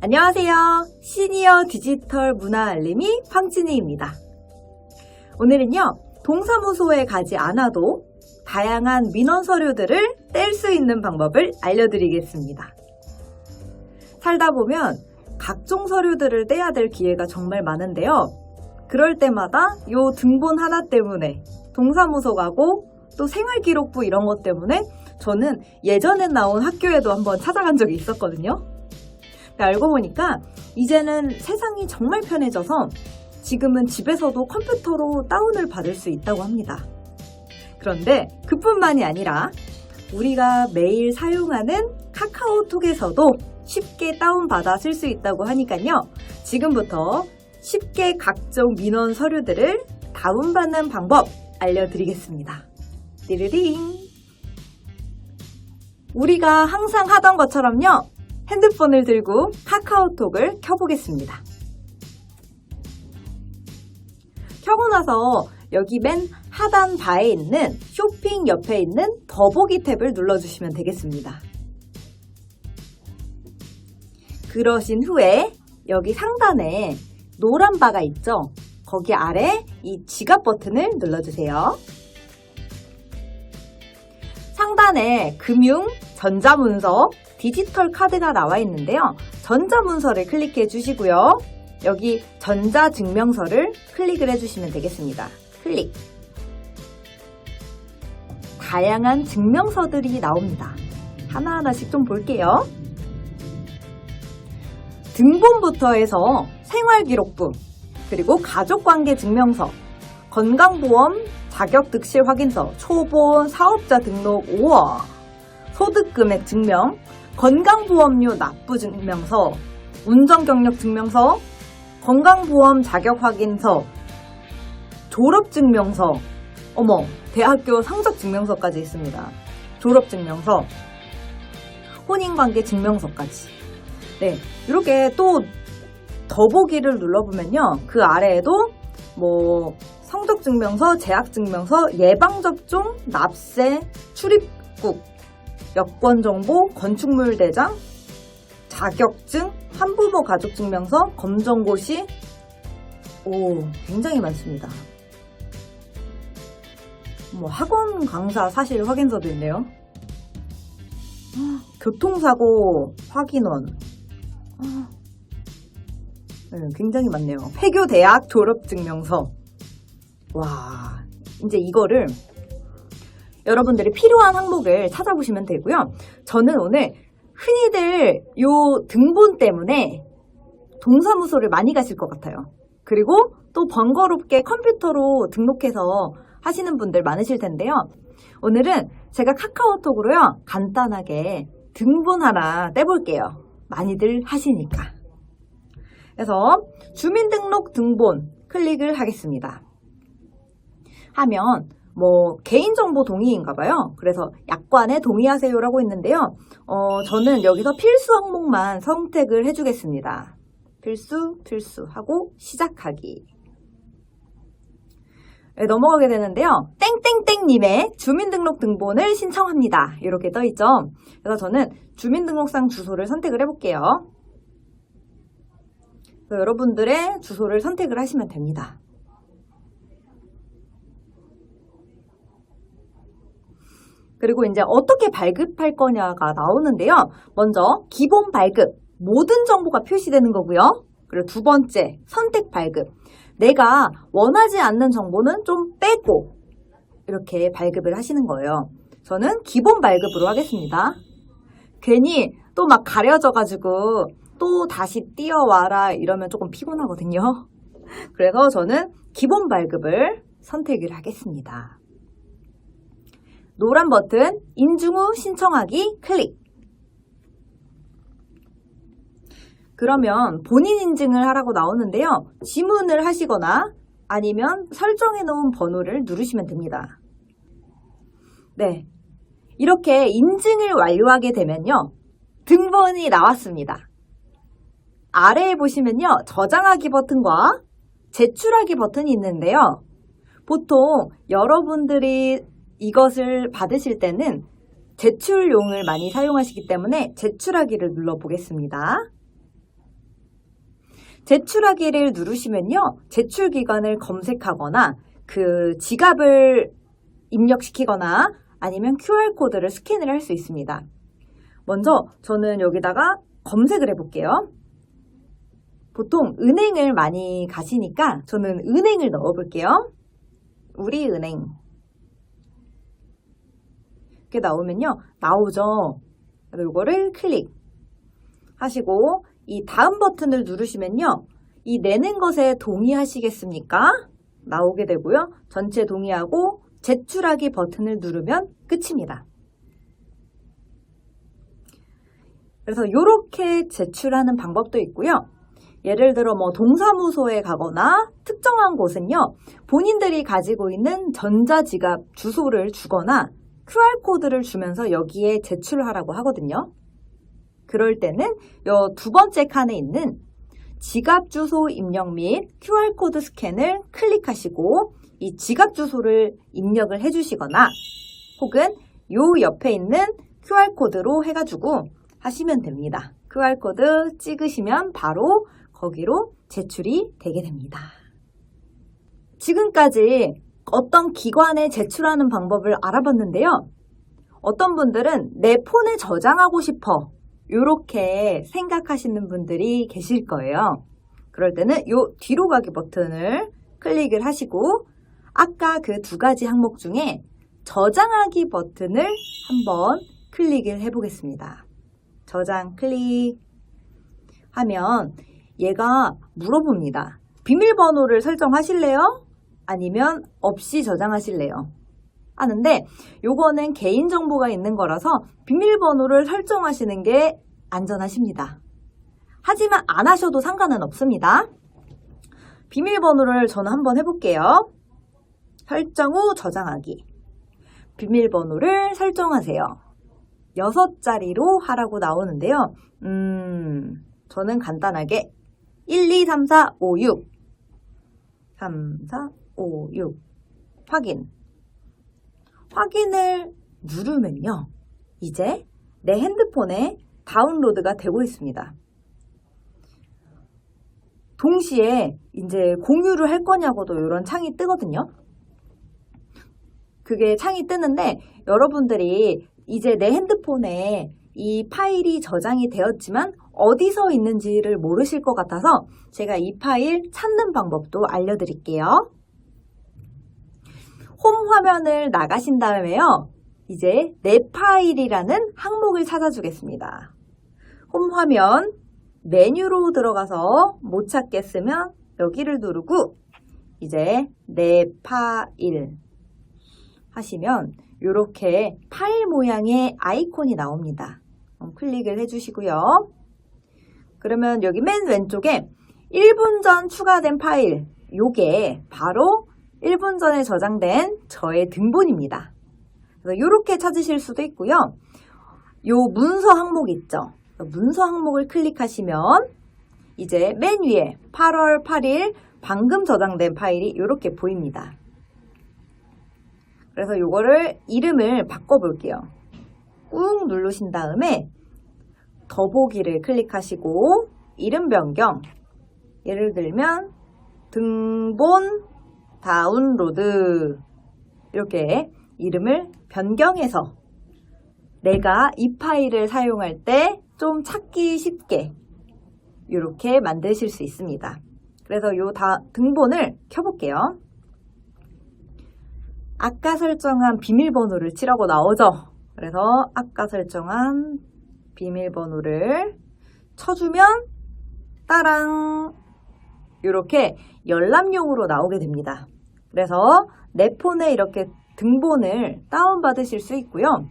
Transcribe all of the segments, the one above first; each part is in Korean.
안녕하세요. 시니어 디지털 문화 알림이 황진희입니다. 오늘은요, 동사무소에 가지 않아도 다양한 민원 서류들을 뗄 수 있는 방법을 알려드리겠습니다. 살다 보면 각종 서류들을 떼야 될 기회가 정말 많은데요. 그럴 때마다 요 등본 하나 때문에 동사무소 가고 또 생활기록부 이런 것 때문에 저는 예전에 나온 학교에도 한번 찾아간 적이 있었거든요. 알고 보니까 이제는 세상이 정말 편해져서 지금은 집에서도 컴퓨터로 다운을 받을 수 있다고 합니다. 그런데 그뿐만이 아니라 우리가 매일 사용하는 카카오톡에서도 쉽게 다운받아 쓸 수 있다고 하니까요. 지금부터 쉽게 각종 민원 서류들을 다운받는 방법 알려드리겠습니다. 띠르링. 우리가 항상 하던 것처럼요. 핸드폰을 들고 카카오톡을 켜보겠습니다. 켜고 나서 여기 맨 하단 바에 있는 쇼핑 옆에 있는 더보기 탭을 눌러주시면 되겠습니다. 그러신 후에 여기 상단에 노란 바가 있죠? 거기 아래 이 지갑 버튼을 눌러주세요. 상단에 금융, 전자문서, 디지털 카드가 나와 있는데요. 전자문서를 클릭해 주시고요. 여기 전자증명서를 클릭을 해주시면 되겠습니다. 클릭. 다양한 증명서들이 나옵니다. 하나하나씩 좀 볼게요. 등본부터 해서 생활기록부, 그리고 가족관계 증명서, 건강보험 자격득실 확인서, 초본, 사업자 등록 5월, 소득금액 증명, 건강보험료 납부 증명서, 운전 경력 증명서, 건강보험 자격 확인서, 졸업 증명서, 어머, 대학교 성적 증명서까지 있습니다. 졸업 증명서, 혼인관계 증명서까지. 네, 이렇게 또 더보기를 눌러보면요. 그 아래에도 뭐 성적 증명서, 재학 증명서, 예방 접종, 납세, 출입국, 여권정보, 건축물 대장, 자격증, 한부모 가족증명서, 검정고시, 오, 굉장히 많습니다. 뭐 학원 강사 사실 확인서도 있네요. 아, 교통사고 확인원. 아, 네, 굉장히 많네요. 폐교 대학 졸업증명서. 와, 이제 이거를 여러분들이 필요한 항목을 찾아보시면 되고요. 저는 오늘 흔히들 요 등본 때문에 동사무소를 많이 가실 것 같아요. 그리고 또 번거롭게 컴퓨터로 등록해서 하시는 분들 많으실 텐데요. 오늘은 제가 카카오톡으로요, 간단하게 등본 하나 떼볼게요. 많이들 하시니까. 그래서 주민등록 등본 클릭을 하겠습니다. 하면 뭐 개인정보 동의인가 봐요. 그래서 약관에 동의하세요라고 있는데요. 어, 저는 여기서 필수 항목만 선택을 해주겠습니다. 필수, 필수 하고 시작하기. 네, 넘어가게 되는데요. 땡땡땡님의 주민등록 등본을 신청합니다. 이렇게 떠있죠. 그래서 저는 주민등록상 주소를 선택을 해볼게요. 여러분들의 주소를 선택을 하시면 됩니다. 그리고 이제 어떻게 발급할 거냐가 나오는데요. 먼저 기본 발급, 모든 정보가 표시되는 거고요. 그리고 두 번째, 선택 발급. 내가 원하지 않는 정보는 좀 빼고 이렇게 발급을 하시는 거예요. 저는 기본 발급으로 하겠습니다. 괜히 또 막 가려져가지고 또 다시 뛰어와라 이러면 조금 피곤하거든요. 그래서 저는 기본 발급을 선택을 하겠습니다. 노란 버튼 인증 후 신청하기 클릭. 그러면 본인 인증을 하라고 나오는데요. 지문을 하시거나 아니면 설정해 놓은 번호를 누르시면 됩니다. 네. 이렇게 인증을 완료하게 되면요. 등본이 나왔습니다. 아래에 보시면요. 저장하기 버튼과 제출하기 버튼이 있는데요. 보통 여러분들이 이것을 받으실 때는 제출용을 많이 사용하시기 때문에 제출하기를 눌러보겠습니다. 제출하기를 누르시면요. 제출 기간을 검색하거나 그 지갑을 입력시키거나 아니면 QR코드를 스캔을 할 수 있습니다. 먼저 저는 여기다가 검색을 해볼게요. 보통 은행을 많이 가시니까 저는 은행을 넣어볼게요. 우리 은행. 이렇게 나오면요. 나오죠. 이거를 클릭 하시고 이 다음 버튼을 누르시면요. 이 내는 것에 동의하시겠습니까? 나오게 되고요. 전체 동의하고 제출하기 버튼을 누르면 끝입니다. 그래서 이렇게 제출하는 방법도 있고요. 예를 들어 뭐 동사무소에 가거나 특정한 곳은요. 본인들이 가지고 있는 전자지갑 주소를 주거나 QR코드를 주면서 여기에 제출하라고 하거든요. 그럴 때는 이두 번째 칸에 있는 지갑 주소 입력 및 QR코드 스캔을 클릭하시고 이 지갑 주소를 입력을 해주시거나 혹은 요 옆에 있는 QR코드로 해가지고 하시면 됩니다. QR코드 찍으시면 바로 거기로 제출이 되게 됩니다. 지금까지 어떤 기관에 제출하는 방법을 알아봤는데요. 어떤 분들은 내 폰에 저장하고 싶어. 이렇게 생각하시는 분들이 계실 거예요. 그럴 때는 요 뒤로 가기 버튼을 클릭을 하시고 아까 그 두 가지 항목 중에 저장하기 버튼을 한번 클릭을 해보겠습니다. 저장 클릭 하면 얘가 물어봅니다. 비밀번호를 설정하실래요? 아니면 없이 저장하실래요? 하는데 요거는 개인정보가 있는 거라서 비밀번호를 설정하시는 게 안전하십니다. 하지만 안 하셔도 상관은 없습니다. 비밀번호를 저는 한번 해볼게요. 설정 후 저장하기. 비밀번호를 설정하세요. 6자리로 하라고 나오는데요. 음, 저는 간단하게 1, 2, 3, 4, 5, 6 3, 4, 5, 6 확인 확인을 누르면요. 이제 내 핸드폰에 다운로드가 되고 있습니다. 동시에 이제 공유를 할 거냐고도 이런 창이 뜨거든요. 그게 창이 뜨는데 여러분들이 이제 내 핸드폰에 이 파일이 저장이 되었지만 어디서 있는지를 모르실 것 같아서 제가 이 파일 찾는 방법도 알려드릴게요. 홈 화면을 나가신 다음에요. 이제 내 파일이라는 항목을 찾아주겠습니다. 홈 화면 메뉴로 들어가서 못 찾겠으면 여기를 누르고 이제 내 파일 하시면 이렇게 파일 모양의 아이콘이 나옵니다. 클릭을 해주시고요. 그러면 여기 맨 왼쪽에 1분 전 추가된 파일 요게 바로 1분 전에 저장된 저의 등본입니다. 그래서 이렇게 찾으실 수도 있고요. 요 문서 항목 있죠? 문서 항목을 클릭하시면 이제 맨 위에 8월 8일 방금 저장된 파일이 이렇게 보입니다. 그래서 이거를 이름을 바꿔볼게요. 꾹 누르신 다음에 더보기를 클릭하시고 이름 변경 예를 들면 등본 다운로드 이렇게 이름을 변경해서 내가 이 파일을 사용할 때 좀 찾기 쉽게 이렇게 만드실 수 있습니다. 그래서 요 다 등본을 켜볼게요. 아까 설정한 비밀번호를 치라고 나오죠. 그래서 아까 설정한 비밀번호를 쳐주면 따랑 이렇게 열람용으로 나오게 됩니다. 그래서 내 폰에 이렇게 등본을 다운받으실 수 있고요.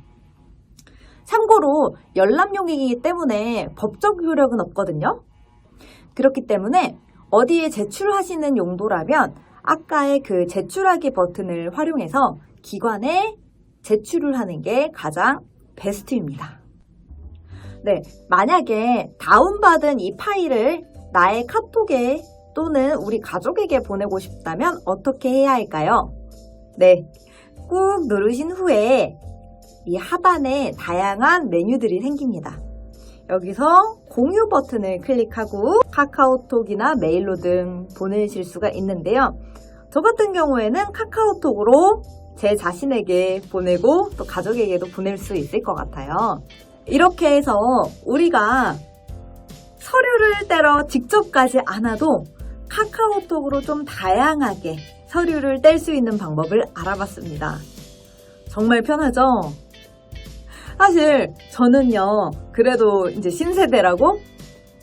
참고로 열람용이기 때문에 법적 효력은 없거든요. 그렇기 때문에 어디에 제출하시는 용도라면 아까의 그 제출하기 버튼을 활용해서 기관에 제출을 하는 게 가장 베스트입니다. 네, 만약에 다운받은 이 파일을 나의 카톡에 또는 우리 가족에게 보내고 싶다면 어떻게 해야 할까요? 네, 꾹 누르신 후에 이 하단에 다양한 메뉴들이 생깁니다. 여기서 공유 버튼을 클릭하고 카카오톡이나 메일로 등 보내실 수가 있는데요. 저 같은 경우에는 카카오톡으로 제 자신에게 보내고 또 가족에게도 보낼 수 있을 것 같아요. 이렇게 해서 우리가 서류를 떼러 직접 가지 않아도 카카오톡으로 좀 다양하게 서류를 뗄 수 있는 방법을 알아봤습니다. 정말 편하죠? 사실 저는요, 그래도 이제 신세대라고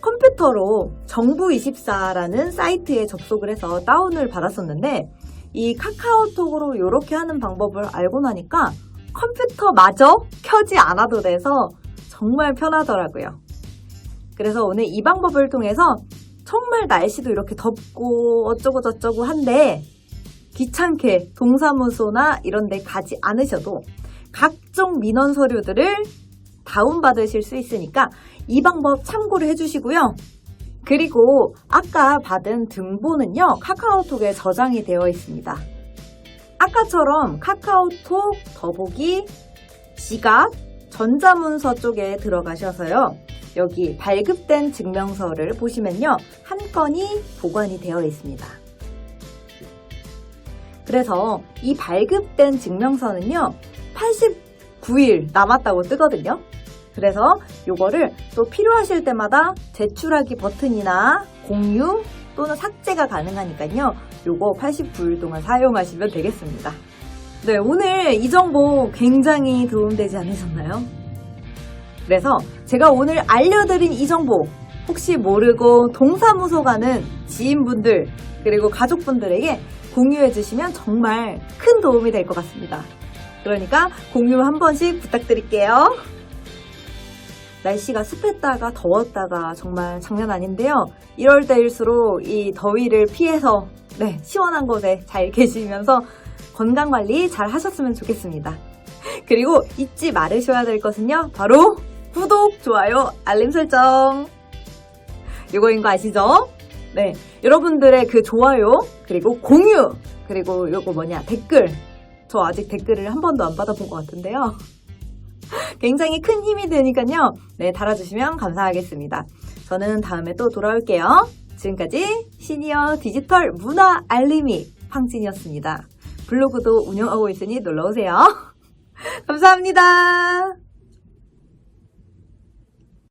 컴퓨터로 정부24라는 사이트에 접속을 해서 다운을 받았었는데 이 카카오톡으로 이렇게 하는 방법을 알고 나니까 컴퓨터마저 켜지 않아도 돼서 정말 편하더라고요. 그래서 오늘 이 방법을 통해서 정말 날씨도 이렇게 덥고 어쩌고 저쩌고 한데 귀찮게 동사무소나 이런 데 가지 않으셔도 각종 민원 서류들을 다운받으실 수 있으니까 이 방법 참고를 해주시고요. 그리고 아까 받은 등본은요, 카카오톡에 저장이 되어 있습니다. 아까처럼 카카오톡 더보기 지갑 전자문서 쪽에 들어가셔서요. 여기 발급된 증명서를 보시면요. 한 건이 보관이 되어 있습니다. 그래서 이 발급된 증명서는요. 89일 남았다고 뜨거든요. 그래서 요거를 또 필요하실 때마다 제출하기 버튼이나 공유 또는 삭제가 가능하니까요. 요거 89일 동안 사용하시면 되겠습니다. 네, 오늘 이 정보 굉장히 도움되지 않으셨나요? 그래서 제가 오늘 알려드린 이 정보 혹시 모르고 동사무소 가는 지인분들 그리고 가족분들에게 공유해 주시면 정말 큰 도움이 될 것 같습니다. 그러니까 공유 한 번씩 부탁드릴게요. 날씨가 습했다가 더웠다가 정말 장난 아닌데요. 이럴 때일수록 이 더위를 피해서 네, 시원한 곳에 잘 계시면서 건강 관리 잘 하셨으면 좋겠습니다. 그리고 잊지 말으셔야 될 것은요. 바로 구독, 좋아요, 알림 설정. 이거인 거 아시죠? 네. 여러분들의 그 좋아요, 그리고 공유, 그리고 요거 뭐냐, 댓글. 저 아직 댓글을 한 번도 안 받아본 것 같은데요. 굉장히 큰 힘이 되니까요. 네, 달아주시면 감사하겠습니다. 저는 다음에 또 돌아올게요. 지금까지 시니어 디지털 문화 알림이 황진이었습니다. 블로그도 운영하고 있으니 놀러오세요. 감사합니다.